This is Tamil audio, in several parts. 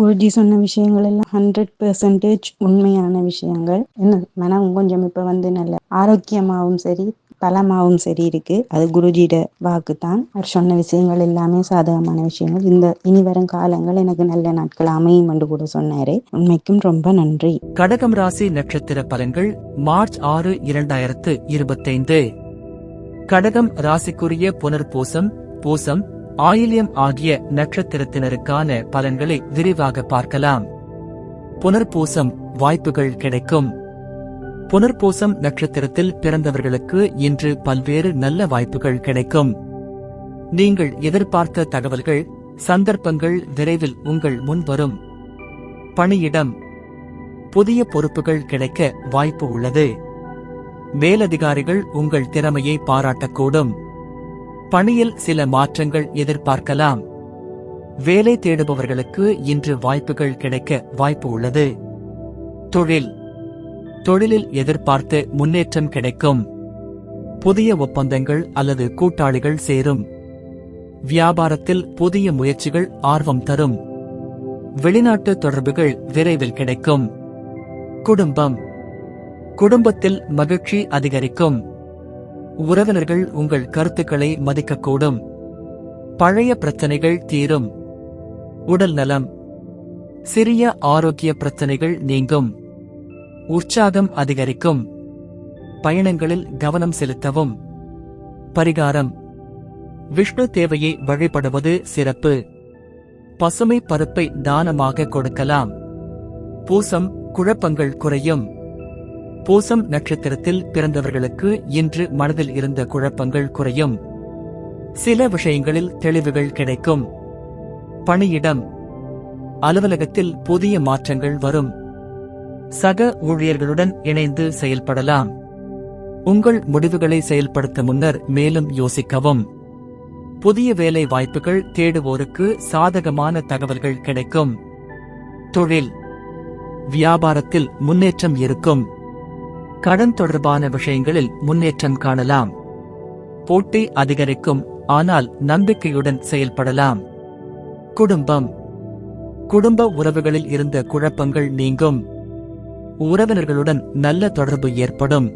குருஜி சொன்ன விஷயங்கள் எல்லாம் ஹண்ட்ரட் பெர்சன்டேஜ் உண்மையான விஷயங்கள். என்ன? மனம் கொஞ்சம் இப்ப வந்து நல்ல ஆரோக்கியமாகவும் சரி பலமாகவும் சரி இருக்கு. அது குருஜியோட வாக்கு தான் அவர் சொன்ன விஷயங்கள் எல்லாமே சாதகமான விஷயங்கள். இந்த இனி வரும் காலங்கள் எனக்கு நல்ல நாட்கள் அமையும் என்று கூட சொன்னாரு. உண்மைக்கும் ரொம்ப நன்றி. கடகம் ராசி நட்சத்திர பலன்கள் மார்ச் ஆறு இரண்டாயிரத்து இருபத்தைந்து. கடகம் ராசிக்குரிய புனர்பூசம் பூசம் ஆயில்யம் ஆகிய நட்சத்திரத்தினருக்கான பலன்களை விரிவாக பார்க்கலாம். புனர்பூசம் வாய்ப்புகள் கிடைக்கும். புனர்பூசம் நட்சத்திரத்தில் பிறந்தவர்களுக்கு இன்று பல்வேறு நல்ல வாய்ப்புகள் கிடைக்கும். நீங்கள் எதிர்பார்த்த தகவல்கள் சந்தர்ப்பங்கள் விரைவில் உங்கள் முன் வரும். பணியிடம். புதிய பொறுப்புகள் கிடைக்க வாய்ப்பு உள்ளது. மேலதிகாரிகள் உங்கள் திறமையை பாராட்டக்கூடும். பணியில் சில மாற்றங்கள் எதிர்பார்க்கலாம். வேலை தேடுபவர்களுக்கு இன்று வாய்ப்புகள் கிடைக்க வாய்ப்பு உள்ளது. தொழில். தொழிலில் எதிர்பார்த்து முன்னேற்றம் கிடைக்கும். புதிய ஒப்பந்தங்கள் அல்லது கூட்டாளிகள் சேரும். வியாபாரத்தில் புதிய முயற்சிகள் ஆர்வம் தரும். வெளிநாட்டு தொடர்புகள் விரைவில் கிடைக்கும். குடும்பம். குடும்பத்தில் மகிழ்ச்சி அதிகரிக்கும். உறவினர்கள் உங்கள் கருத்துக்களை மதிக்கக்கூடும். பழைய பிரச்சனைகள் தீரும். உடல் நலம். சிறிய ஆரோக்கிய பிரச்சனைகள் நீங்கும். உற்சாகம் அதிகரிக்கும். பயணங்களில் கவனம் செலுத்தவும். பரிகாரம். விஷ்ணு தேவையை வழிபடுவது சிறப்பு. பசுமை பருப்பை தானமாக கொடுக்கலாம். பூசம் குழப்பங்கள் குறையும். பூசம் நட்சத்திரத்தில் பிறந்தவர்களுக்கு இன்று மனதில் இருந்த குழப்பங்கள் குறையும். சில விஷயங்களில் தெளிவுகள் கிடைக்கும். பணியிடம். அலுவலகத்தில் புதிய மாற்றங்கள் வரும். சக ஊழியர்களுடன் இணைந்து செயல்படலாம். உங்கள் முடிவுகளை செயல்படுத்த முன்னர் மேலும் யோசிக்கவும். புதிய வேலை வாய்ப்புகள் தேடுவோருக்கு சாதகமான தகவல்கள் கிடைக்கும். தொழில். வியாபாரத்தில் முன்னேற்றம் இருக்கும். கடன் தொடர்பான விஷயங்களில் முன்னேற்றம் காணலாம். போட்டி அதிகரிக்கும் ஆனால் நம்பிக்கையுடன் செயல்படலாம். குடும்பம். குடும்ப உறவுகளில் இருந்த குழப்பங்கள் நீங்கும். உறவினர்களுடன் நல்ல தொடர்பு ஏற்படும்.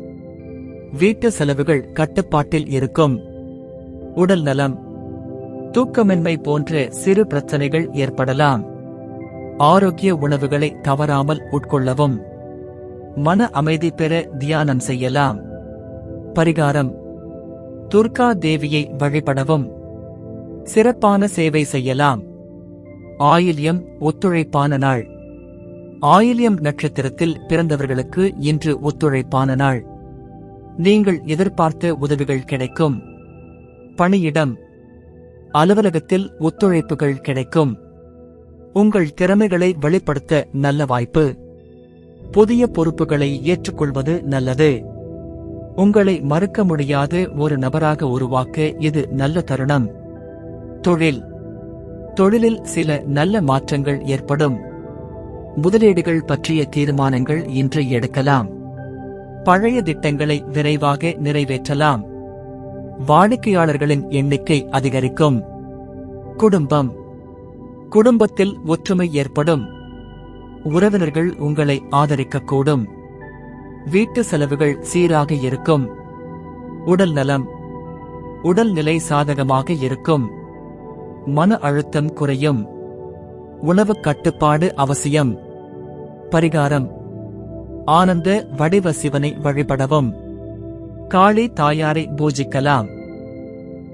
வீட்டு செலவுகள் கட்டுப்பாட்டில் இருக்கும். உடல் நலம். தூக்கமின்மை போன்ற சிறு பிரச்சனைகள் ஏற்படலாம். ஆரோக்கிய உணவுகளை தவறாமல் உட்கொள்ளவும். மன அமைதி பெற தியானம் செய்யலாம். பரிகாரம். துர்கா தேவியை வழிபடவும். சிறப்பான சேவை செய்யலாம். ஆயில்யம் ஒத்துழைப்பான நாள். ஆயில்யம் நட்சத்திரத்தில் பிறந்தவர்களுக்கு இன்று ஒத்துழைப்பான நாள். நீங்கள் எதிர்பார்த்த உதவிகள் கிடைக்கும். பணியிடம். அலுவலகத்தில் ஒத்துழைப்புகள் கிடைக்கும். உங்கள் திறமைகளை வெளிப்படுத்த நல்ல வாய்ப்பு. புதிய பொறுப்புகளை ஏற்றுக்கொள்வது நல்லது. உங்களை மறுக்க முடியாத ஒரு நபராக உருவாக்க இது நல்ல தருணம். தொழில். தொழிலில் சில நல்ல மாற்றங்கள் ஏற்படும். முதலீடுகள் பற்றிய தீர்மானங்கள் இன்று எடுக்கலாம். பழைய திட்டங்களை விரைவாக நிறைவேற்றலாம். வாடிக்கையாளர்களின் எண்ணிக்கை அதிகரிக்கும். குடும்பம். குடும்பத்தில் ஒற்றுமை ஏற்படும். உறவினர்கள் உங்களை ஆதரிக்கக்கூடும். வீட்டு செலவுகள் சீராக இருக்கும். உடல் நலம் உடல்நிலை சாதகமாக இருக்கும். மன அழுத்தம் குறையும். உணவு கட்டுப்பாடு அவசியம். பரிகாரம் ஆனந்த வடிவ சிவனை வழிபடவும். காளி தாயாரை பூஜிக்கலாம்.